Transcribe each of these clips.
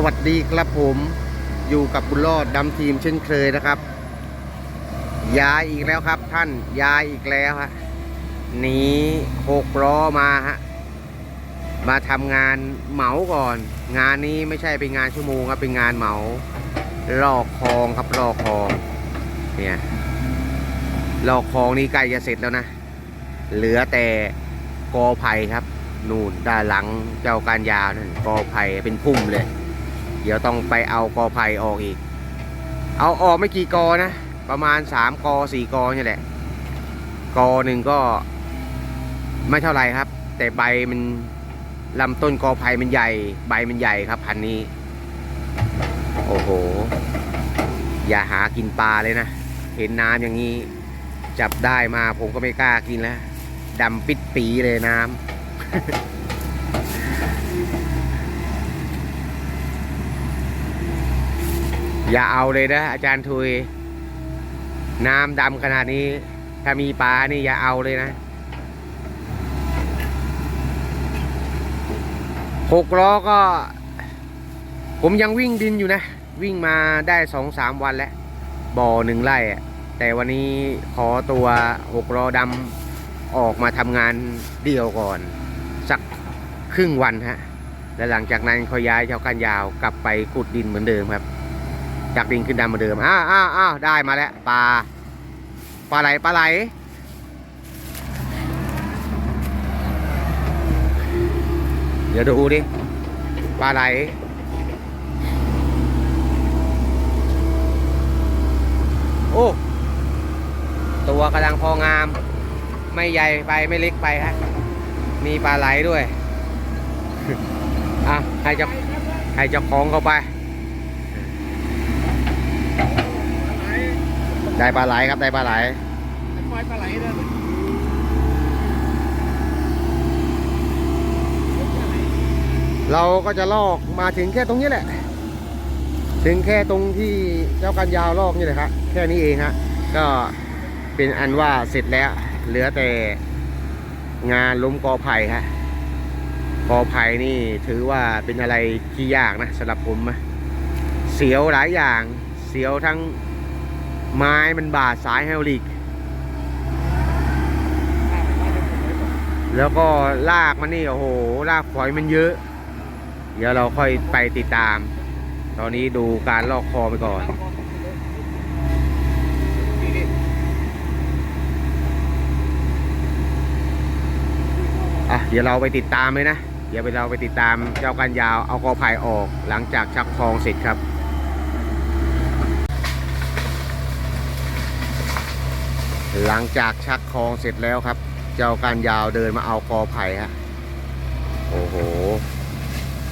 สวัสดีครับผมอยู่กับบุญรอดดำทีมเช่นเคยนะครับ ย้ายอีกแล้วครับท่านย้ายอีกแล้วฮะหนีหกล้อมาฮะมาทำงานเหมาก่อน งานนี้ไม่ใช่เป็นงานชั่วโมงครับเป็นงานเหมาลอกคลองครับลอกคลองเนี่ยลอกคลองนี่ใกล้จะเสร็จแล้วนะ เหลือแต่กอไผ่ครับ นู่นด้านหลังเจ้าการยาวนั่นกอไผ่เป็นพุ่มเลย เดี๋ยวต้องไปเอากอไผ่ออกอีก เอาออกไม่กี่กอนะ ประมาณสามกอสี่กอนี่แหละ กอหนึ่งก็ไม่เท่าไหร่ครับ แต่ใบมันลำต้นกอไผ่มันใหญ่ ใบมันใหญ่ครับพันนี้ โอ้โห อย่าหากินปลาเลยนะ เห็นน้ำอย่างนี้ จับได้มาผมก็ไม่กล้ากินแล้วดำปิดปีเลยน้ำ อย่าเอาเลยนะ อาจารย์ทุย น้ำดำขนาดนี้ ถ้ามีปลานี่อย่าเอาเลยนะหกล้อก็ ผมยังวิ่งดินอยู่นะ วิ่งมาได้สองสามวันแล้ว บ่อหนึ่งไร่แต่วันนี้ขอตัวหกล้อดำออกมาทำงานเดี่ยวก่อน สักครึ่งวันฮะ และหลังจากนั้นเขาย้ายเจ้ากันยาวกลับไปขุดดินเหมือนเดิมครับ จากดินขึ้นดำเหมือนเดิม อ้าวอ้าวอ้าวได้มาแล้วปลา ปลาไหล ปลาไหล เดี๋ยวดูดิ ปลาไหล โอ้ ตัวกำลังพองาม ไม่ใหญ่ไปไม่เล็กไปฮะ มีปลาไหลด้วย อะ ให้เจ้าให้เจ้าของเข้าไป ได้ปลาไหลครับได้ปลาไหลปล่อยปลาไหลเลยเราก็จะลอกมาถึงแค่ตรงนี้แหละ ถึงแค่ตรงที่เจ้ากันยาวลอกนี่แหละครับแค่นี้เองฮะก็เป็นอันว่าเสร็จแล้ว เหลือแต่งานล้มกอไผ่ฮะกอไผ่นี่ถือว่าเป็นอะไรที่ยากนะสำหรับผมนะเสียวหลายอย่าง เสียวทั้งไม้มันบาดสายไฮดรอลิก แล้วก็ลากมันนี่โอ้โหลากฝอยมันเยอะ เดี๋ยวเราค่อยไปติดตาม ตอนนี้ดูการลอกคอไปก่อน อะเดี๋ยวเราไปติดตามเลยนะ เดี๋ยวไปเราไปติดตามเจ้ากันยาวเอากอไผ่ออกหลังจากชักคลองเสร็จครับ หลังจากชักคลองเสร็จแล้วครับ เจ้าการยาวเดินมาเอากอไผ่ฮะโอ้โห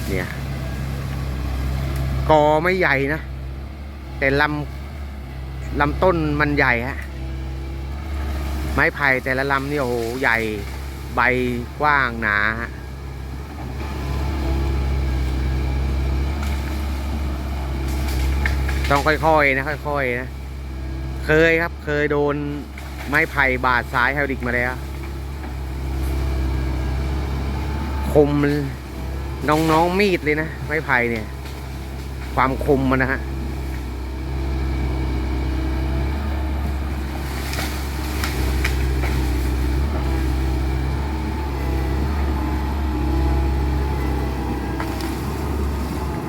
เนี่ยกอไม่ใหญ่นะ แต่ลำลำต้นมันใหญ่ฮะไม้ไผ่แต่ละลำนี่โอ้โหใหญ่ใบกว้างหนาฮะต้องค่อยๆนะค่อยๆนะ เคยครับเคยโดน ไม้ไผ่บาดซ้ายไฮดริกมาแล้ว คมนน้องๆมีดเลยนะ ไม้ไผ่เนี่ย ความคมมันนะฮะ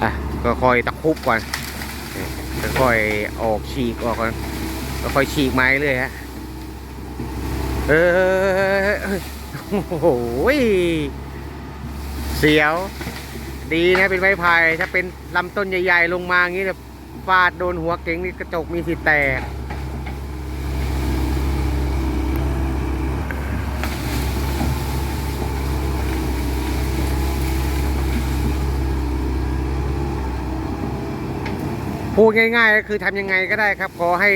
อะก็ค่อยตะคุบก่อนค่อยออกฉีกออกก่อนก็ค่อยฉีกไม้เลยฮะ เออโอ้โหเสียว ดีนะเป็นไม้ไผ่ถ้าเป็นลำต้นใหญ่ๆ ลงมาอย่างนี้เนี่ยฟาดโดนหัวเก๋งนี่กระจกมีสิแตกพูดง่ายๆก็คือทำยังไงก็ได้ครับ ขอให้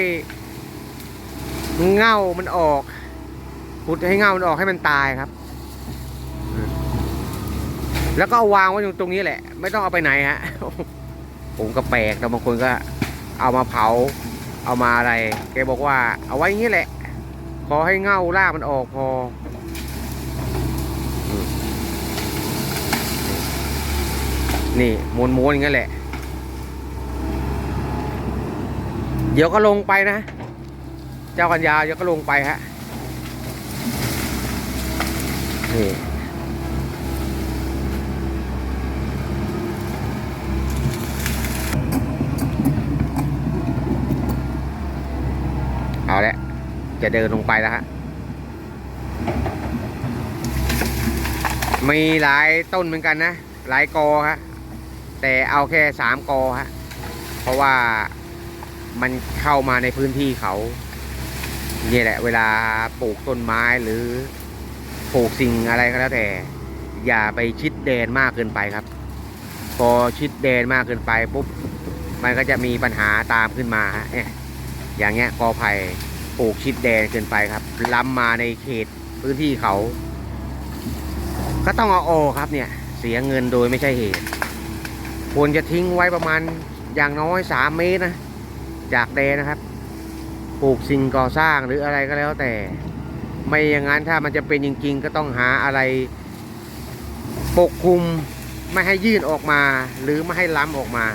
เง่ามันออก ขุดให้เงามันออกให้มันตายครับ แล้วก็วางไว้ตรงนี้แหละ ไม่ต้องเอาไปไหนฮะผมก็แปลกแต่บางคนก็ เอามาเผา เอามาอะไร แกบอกว่า เอาไว้อย่างนี้แหละ ขอให้เงาล่ามันออกพอนี่ม้วนๆอย่างนี้แหละ เดี๋ยวก็ลงไปนะ เจ้ากัญญาเดี๋ยวก็ลงไปฮะ เอาละจะเดินลงไปแล้วฮะ มีหลายต้นเหมือนกันนะ หลายกอฮะ แต่เอาแค่สามกอฮะ เพราะว่ามันเข้ามาในพื้นที่เขา นี่แหละ เวลาปลูกต้นไม้หรือ ปลูกสิ่งอะไรก็แล้วแต่ อย่าไปชิดแดนมากเกินไปครับ พอชิดแดนมากเกินไปปุ๊บมันก็จะมีปัญหาตามขึ้นมาฮะเนี่ยอย่างเงี้ยกอไผ่ปลูกชิดแดนเกินไปครับล้ำมาในเขตพื้นที่เขา ก็ต้องเอาออกครับเนี่ย เสียเงินโดยไม่ใช่เหตุ ควรจะทิ้งไว้ประมาณอย่างน้อยสามเมตรนะ จากแดนนะครับ ปลูกสิ่งก่อสร้างหรืออะไรก็แล้วแต่ ไม่อย่างนั้นถ้ามันจะเป็นจริง ๆ ก็ต้องหาอะไรปกคลุมไม่ให้ยื่นออกมา หรือไม่ให้ล้ำออกมา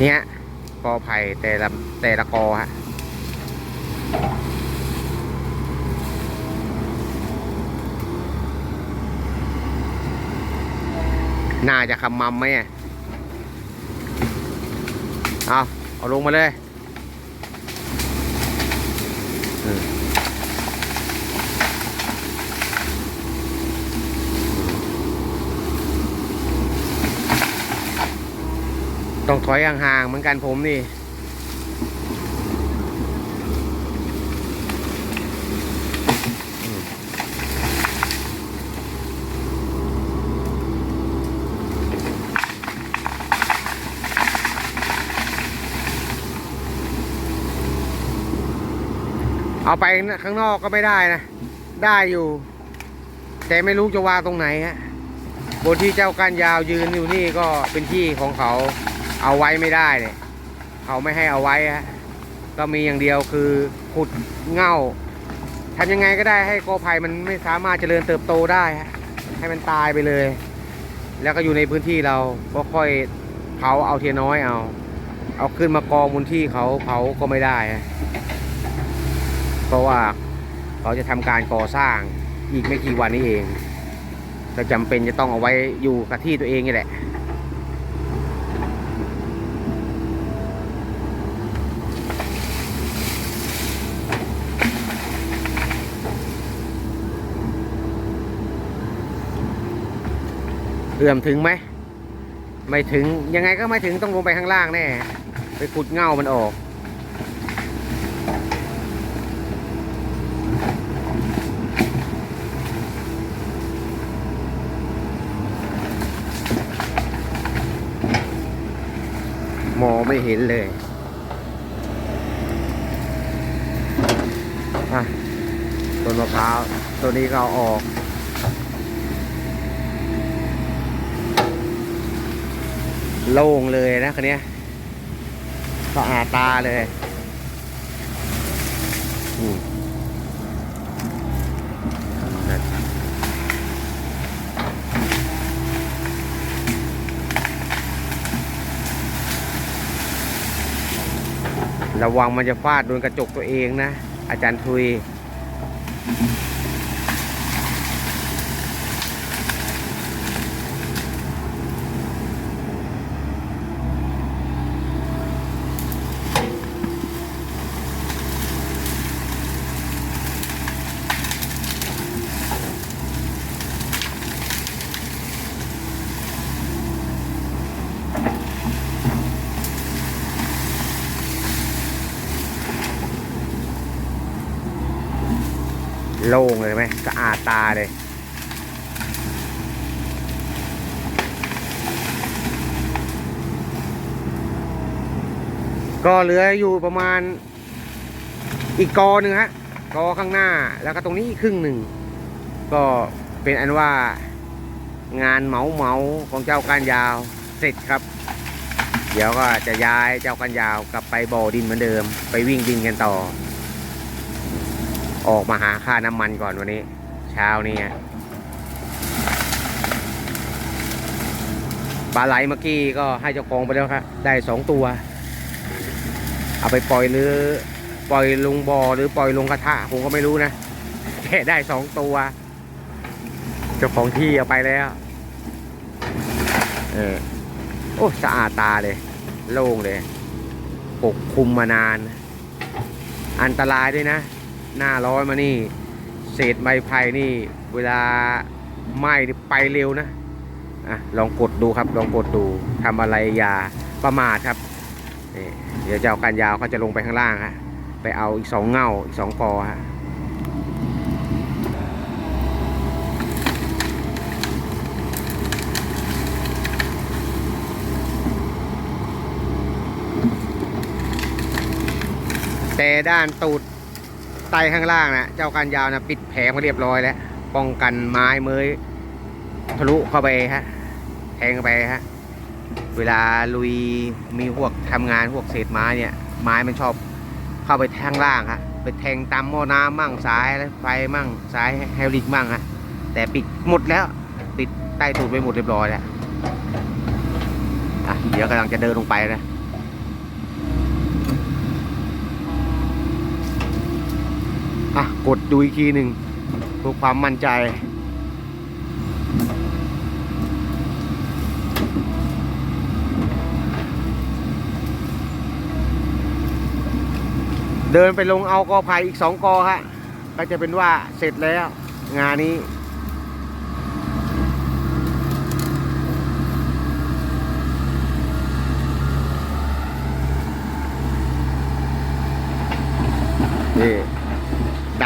เนี่ยกอไผ่แต่ละแต่ละกอฮะน่าจะขมำไหมอะเอาเอาลงมาเลยอืม ต้องถอยห่างๆเหมือนกันผมนี่ เอาไปข้างนอกก็ไม่ได้นะ ได้อยู่ แต่ไม่รู้จะวางตรงไหนฮะบนที่เจ้ากานยาวยืนอยู่นี่ก็เป็นที่ของเขาเอาไว้ไม่ได้เลยเขาไม่ให้เอาไว้ฮะก็มีอย่างเดียวคือขุดเง่าทำยังไงก็ได้ให้กอไผ่มันไม่สามารถเจริญเติบโตได้ฮะให้มันตายไปเลย แล้วก็อยู่ในพื้นที่เราก็ค่อยเผาเอาเทียน้อยเอา เอาขึ้นมากองบนที่เขาเผาก็ไม่ได้ฮะ เพราะว่าเขาจะทำการก่อสร้างอีกไม่กี่วันนี้เองก็จำเป็นจะต้องเอาไว้อยู่กับที่ตัวเองนี่แหละเอื้อมถึงไหม ไม่ถึงยังไงก็ไม่ถึงต้องลงไปข้างล่างแน่ ไปขุดเง่ามันออก ไม่เห็นเลยต้นมะพร้าวตัวนี้ก็เอาออกโล่งเลยนะคันนี้ยก็อาดตาเลยอืม ระวังมันจะฟาดโดนกระจกตัวเองนะ อาจารย์ทุย โล่งเลยไหมสะอาดตาเลยก็เหลืออยู่ประมาณอีกกอหนึ่งฮะกอข้างหน้าแล้วก็ตรงนี้อีกครึ่งหนึ่ง ก็เป็นอันว่างานเหมาเหมาของเจ้าการยาวเสร็จครับ เดี๋ยวก็จะย้ายเจ้าการยาวกลับไปบ่อดินเหมือนเดิม ไปวิ่งดินกันต่อ ออกมาหาค่าน้ำมันก่อนวันนี้ เช้านี้ปลาไหลเมื่อกี้ก็ให้เจ้าของไปแล้วครับ ได้สองตัว เอาไปปล่อยหรือปล่อยลงบ่อหรือปล่อยลงกระทะผมก็ไม่รู้นะแค่ได้สองตัว เจ้าของที่เอาไปแล้ว เออโอ้สะอาดตาเลย โล่งเลย ปกคลุมมานาน อันตรายด้วยนะ หน้าร้อนมานี่ เศษไม้ไผ่นี่ เวลาไหม้ไปเร็วนะอะลองกดดูครับ ลองกดดูทำอะไรอย่าประมาทครับนี่เดี๋ยวเจ้ากันยาวเขาจะลงไปข้างล่างฮะไปเอาอีกสองเงาอีกสองกอฮะแต่ด้านตูด ไตข้างล่างนะเจ้าการยาวนะปิดแผงมาเรียบร้อยแล้ว ป้องกันไม้เมยทะลุเข้าไปฮะแทงเข้าไปฮะเวลาลุยมีพวกทำงานพวกเศษไม้เนี่ย ไม้มันชอบเข้าไปทางล่างฮะไปแทงตามหม้อน้ำมั่งสายไฟมั่งสายไฮดรอลิกมั่งฮะแต่ปิดหมดแล้วปิดใต้ตูดไปหมดเรียบร้อยแล้วอะเดี๋ยวกำลังจะเดินลงไปนะ อะ กดดูอีกทีหนึ่งเพื่อความมั่นใจเดินไปลงเอากอไผ่อีกสองกอฮะก็จะเป็นว่าเสร็จแล้ว งานนี้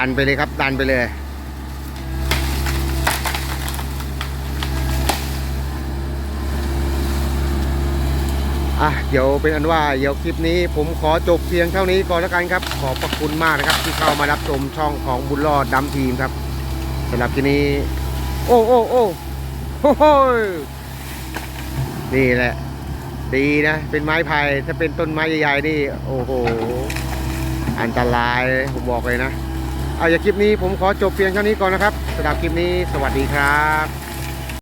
ดันไปเลยครับ ดันไปเลย อะ เดี๋ยวเป็นอันว่าเดี๋ยวคลิปนี้ผมขอจบเพียงเท่านี้ก่อนแล้วกันครับ ขอบพระคุณมากนะครับ ที่เข้ามารับชมช่องของบุญรอดดำทีมครับสำหรับที่นี้ โอ้โอ้โอ้โอ้โหนี่แหละ ดีนะ เป็นไม้ไผ่ถ้าเป็นต้นไม้ใหญ่ๆนี่ โอ้โห อันตรายผมบอกเลยนะ เอาอย่าคลิปนี้ผมขอจบเพียงเท่านี้ก่อนนะครับสำหรับคลิปนี้สวัสดีครับ